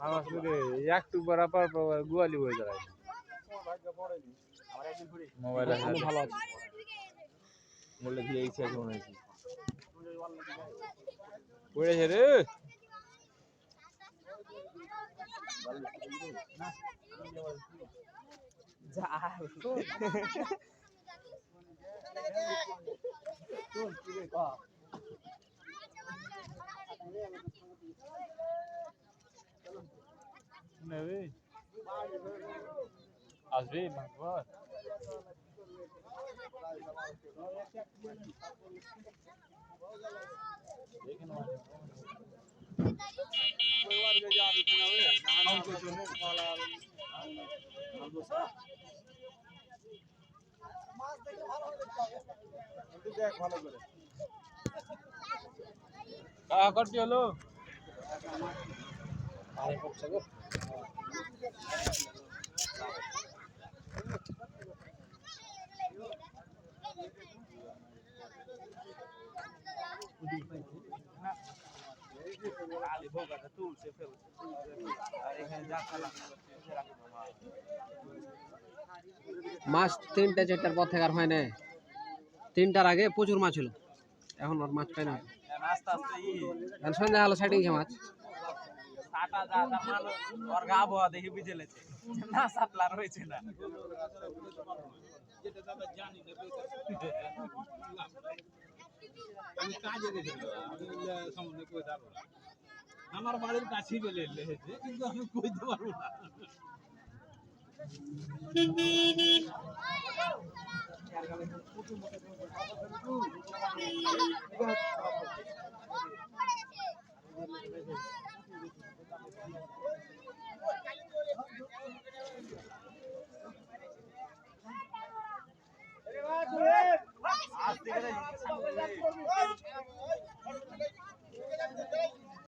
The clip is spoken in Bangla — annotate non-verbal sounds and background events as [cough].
আমার শুধু একটু বরাবর গুয়ালি হয়ে যায়। মোবাইলে আমি ভালো আছি। বললে দিয়ে ইচ্ছে আছে মনে হয়েছে পড়েছে রে। [laughs] নেবে আসবি মাকবর কাহা করতে হলো মাছ তিনটা চারটার পর থেকে আর হয় না তিনটার আগে প্রচুর মাছ ছিল এখন আর মাছ পাই না আস্তে আস্তে ই এখন সন্ধ্যা হলো সাইডে গেছে মাছ যা ওর গা আবহাওয়া দেখে বুঝে লেছে না সাপলা রয়েছে না আমি কাজে গেছিল আমি কই যাব না আমার বাড়ির কাছেই বেলে এসেছে কিন্তু আমি কইতে পারব না আজ থেকে